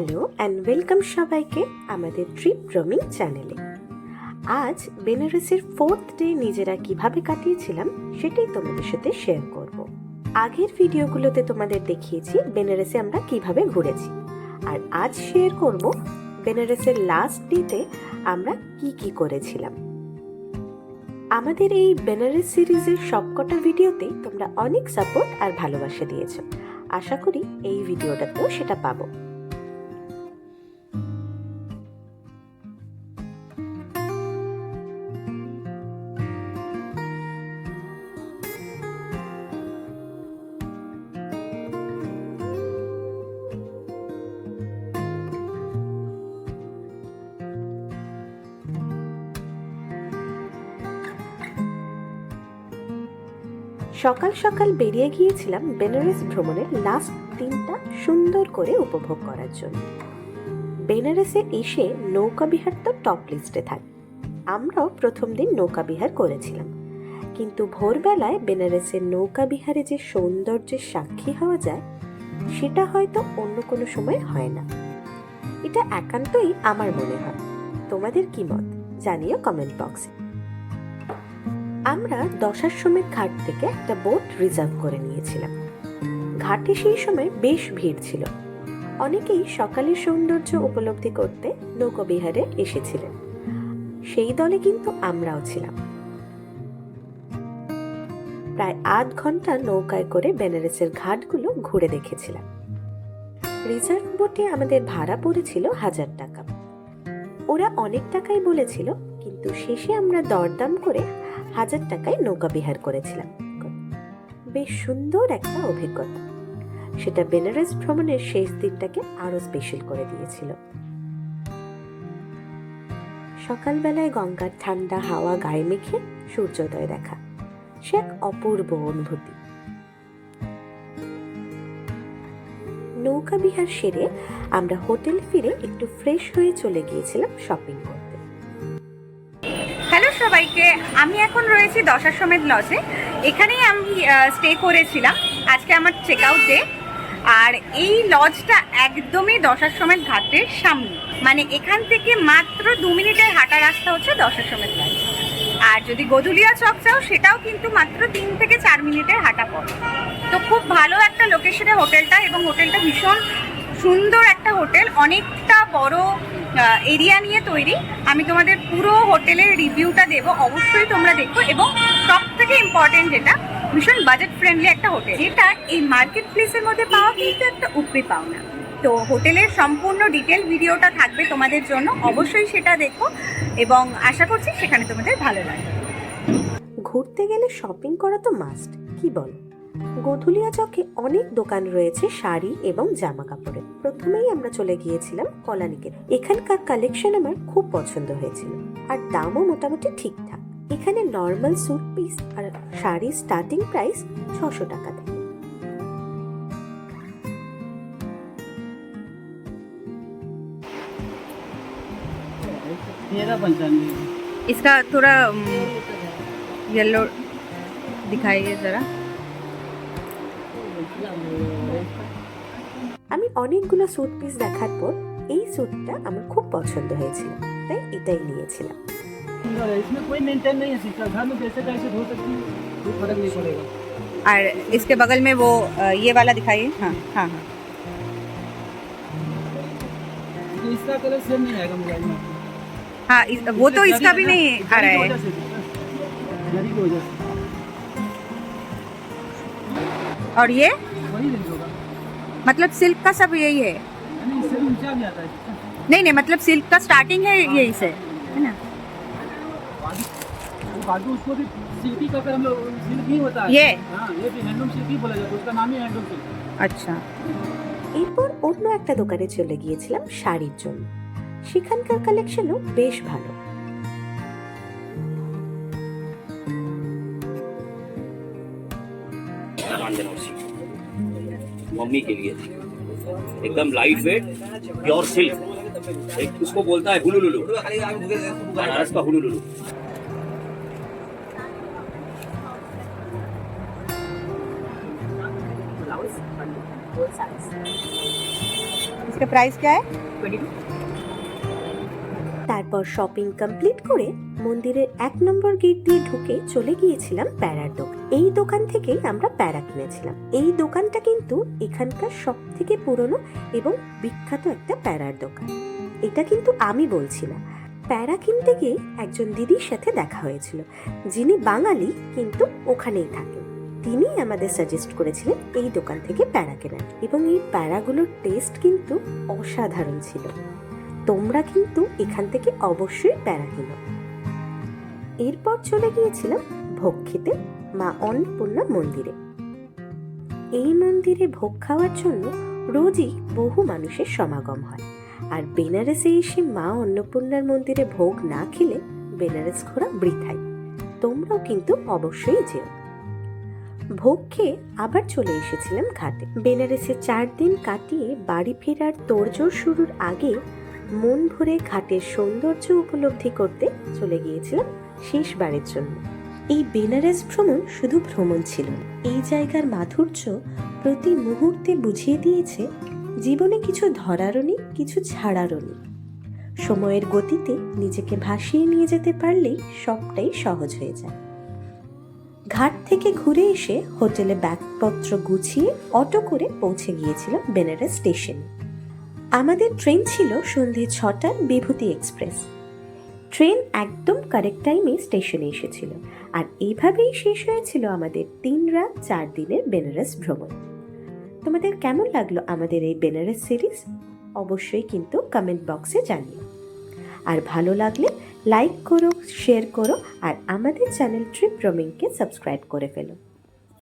Hello and welcome সবাইকে আমাদের trip roaming চ্যানেলে। আজ বেনারসের ফোর্থ ডে নিজেরা কীভাবে কাটিয়েছিলাম সেটাই তোমাদের সাথে শেয়ার করব। আগের ভিডিওগুলোতে তোমাদের দেখিয়েছি বেনারসে আমরা কীভাবে ঘুরেছি। আর আজ শেয়ার করব বেনারসের লাস্ট ডেতে আমরা কি কি করেছিলাম। আমাদের এই বেনারস সিরিজের সবকটা ভিডিওতেই তোমরা অনেক সাপোর্ট আর ভালোবাসা দিয়েছ। আশা করি এই ভিডিওটাতেও সেটা পাবো। সকাল সকাল বেরিয়ে গিয়েছিলাম বেনারস ভ্রমণের লাস্ট দিনটা সুন্দর করে উপভোগ করার জন্য। বেনারসে এসে নৌকা বিহার তো টপ লিস্টে থাকে। আমরাও প্রথম দিন নৌকা বিহার করেছিলাম। কিন্তু ভোরবেলায় বেনারসের নৌকা বিহারে যে সৌন্দর্যের সাক্ষী হওয়া যায়, সেটা হয়তো অন্য কোনো সময় হয় না। এটা একান্তই আমার মনে হয়। তোমাদের কি মত? জানিও কমেন্ট বক্সে আমরা দশাশ্বমেধ ঘাট থেকে একটা বোট রিজার্ভ করে নিয়েছিলাম। ঘাটে সেই সময় বেশ ভিড় ছিল। অনেকেই সকালের সৌন্দর্য উপলব্ধি করতে নৌকবিহারে এসেছিলেন। সেই দলে কিন্তু আমরাও ছিলাম। প্রায় আধ ঘণ্টা নৌকায় করে বেনারসের ঘাটগুলো ঘুরে দেখেছিলাম। রিজার্ভ বোটে আমাদের ভাড়া পড়েছিল হাজার টাকা। ওরা অনেক টাকাই বলেছিল, কিন্তু শেষে আমরা দরদাম করে হাজার টাকায় নৌকা বিহার করেছিলাম। বেশ সুন্দর একটা অভিজ্ঞতা। সেটা বেনারস ভ্রমণের শেষ দিনটাকে আরও স্পেশাল করে দিয়েছিল। সকালবেলায় গঙ্গার ঠান্ডা হাওয়া গায়ে মেখে সূর্যোদয় দেখা। সে এক অপূর্ব অনুভূতি। নৌকা বিহার সেরে আমরা হোটেল ফিরে একটু ফ্রেশ হয়ে চলে গিয়েছিলাম শপিং করতে হ্যালো সবাইকে, আমি এখন রয়েছি দশাশ্বমেধ লজে এখানেই আমি স্টে করেছিলাম। আজকে আমার চেক আউট ডে আর এই লজটা একদমই দশাশ্বমেধ ঘাটের সামনে। মানে এখান থেকে মাত্র দু মিনিটের হাঁটা রাস্তা হচ্ছে দশাশ্বমেধ লজ আর যদি গদুলিয়া চক চাও সেটাও কিন্তু মাত্র তিন থেকে চার মিনিটের হাঁটা পথ। তো খুব ভালো একটা লোকেশনে হোটেলটা এবং হোটেলটা ভীষণ সুন্দর একটা হোটেল, অনেকটা বড় এরিয়া নিয়ে তৈরি। আমি তোমাদের পুরো হোটেলের রিভিউটা দেব, অবশ্যই তোমরা দেখো। এবং সব থেকে ইম্পর্টেন্ট যেটা, ভীষণ বাজেট ফ্রেন্ডলি একটা হোটেল। যেটা এই মার্কেট প্লেসের মধ্যে পাওয়া কিন্তু একটা উপরি পাওনা। তো হোটেলের সম্পূর্ণ ডিটেল ভিডিওটা থাকবে তোমাদের জন্য। অবশ্যই সেটা দেখো এবং আশা করছি সেখানে তোমাদের ভালো লাগবে। ঘুরতে গেলে শপিং করা তো মাস্ট কি বলো? গধুলিয়া চকে অনেক দোকান রয়েছে শাড়ি এবং জামা কাপড়ের প্রথমেই আমরা চলে গিয়েছিলাম কলানিকে এখানকার কালেকশন আমার খুব পছন্দ হয়েছিল আর দামও মোটামুটি ঠিকঠাক এখানে নর্মাল স্যুট পিস আর শাড়ির স্টার্টিং প্রাইস ছশো টাকা থেকে तेरह पंचानवे इसका थोड़ा येलो दिखाइए ज़रा আমি অনেকগুলো স্যুট পিস দেখার পর এই স্যুটটা আমার খুব পছন্দ হয়েছিল তাই এটাই নিয়েছিলাম सुंदर है इसमें कोई मेंटेन नहीं है सिस्टम घर में जैसे का ऐसे धो सकती है कोई फर्क नहीं पड़ेगा और इसके बगल में वो अ, ये वाला दिखाइए हाँ हाँ हाँ तो इसका कलर सेम नहीं आएगा मोबाइल में हाँ इस, वो तो जरी इसका है भी ना, नहीं आ जरी रहा की है वजह से भी, जरी की वजह से और ये वही रेंज होगा मतलब सिल्क का सब यही है यानी इससे भी ऊंचा भी आता है नहीं नहीं मतलब सिल्क का स्टार्टिंग है यही से है ना बाकी वो बाकी उसको भी सिल्की का कर हम लोग सिल्क ही होता है ये? हाँ ये भी हैंडलूम सिल्क ही बोला जाता है उसका नाम ही हैंडलूम सिल्क है अच्छा এরপর অন্য একটা দোকানে চলে গিয়েছিলাম শাড়ির জন্য সেখানকার কালেকশনও বেশ ভালো मम्मी के लिए। एकदम लाइट वेट प्योर सिल्क एक उसको बोलता है हुलू लुलू बनारस का हुलू लुलू रुपीज़ बोथ साइड्स इसका प्राइस क्या है? তারপর শপিং কমপ্লিট করে মন্দিরের এক নম্বর গেট দিয়ে ঢুকে চলে গিয়েছিলাম প্যারার দোকান। এই দোকান থেকেই আমরা প্যারা কিনেছিলাম। এই দোকানটা কিন্তু এখানকার সব থেকে পুরনো এবং বিখ্যাত একটা প্যারার দোকান। এটা কিন্তু আমি বলছি না। প্যারা কিনতে গিয়ে একজন দিদির সাথে দেখা হয়েছিল। যিনি বাঙালি, কিন্তু ওখানেই থাকেন। তিনি আমাদের সাজেস্ট করেছিলেন এই দোকান থেকে প্যারা কেনার। এবং এই প্যারাগুলোর টেস্ট কিন্তু অসাধারণ ছিল। তোমরা কিন্তু এখান থেকে অবশ্যই প্যারা কিনো এরপর চলে গিয়েছিলাম ভোগ খেতে মা অন্নপূর্ণা মন্দিরে। এই মন্দিরে ভোগ খাওয়ার জন্য রোজই বহু মানুষের সমাগম হয়। আর বেনারসে এসে মা অন্নপূর্ণার মন্দিরে ভোগ না খেলে বেনারস ঘোরা বৃথাই। তোমরাও কিন্তু অবশ্যই যেও। ভোগ খেয়ে আবার চলে এসেছিলাম ঘাটে। বেনারসে চার দিন কাটিয়ে বাড়ি ফেরার তোড়জোড় শুরুর আগে মন ভরে ঘাটের সৌন্দর্য উপলব্ধি করতে চলে গিয়েছিলাম শেষবারের জন্য। এই বেনারস ভ্রমণ শুধু ভ্রমণ ছিল এই জায়গার মাধুর্য প্রতি মুহূর্তে বুঝিয়ে দিয়েছে জীবনে কিছু ধরারও নেই, কিছু ছাড়ারও নেই। সময়ের গতিতে নিজেকে ভাসিয়ে নিয়ে যেতে পারলেই সবটাই সহজ হয়ে যায়। ঘাট থেকে ঘুরে এসে হোটেলে ব্যাগপত্র গুছিয়ে অটো করে পৌঁছে গিয়েছিলাম বেনারস স্টেশনে। আমাদের ট্রেন ছিল সন্ধে ছটার বিভূতি এক্সপ্রেস। ট্রেন একদম কারেক্ট টাইমে স্টেশনে এসেছিল আর এইভাবেই শেষ হয়েছিল আমাদের তিন রাত চার দিনের বেনারস ভ্রমণ। তোমাদের কেমন লাগল আমাদের এই বেনারস সিরিজ অবশ্যই কিন্তু কমেন্ট বক্সে জানিও। আর ভালো লাগলে লাইক করো শেয়ার করো আর আমাদের চ্যানেল ট্রিপ রোমিংকে সাবস্ক্রাইব করে ফেলো।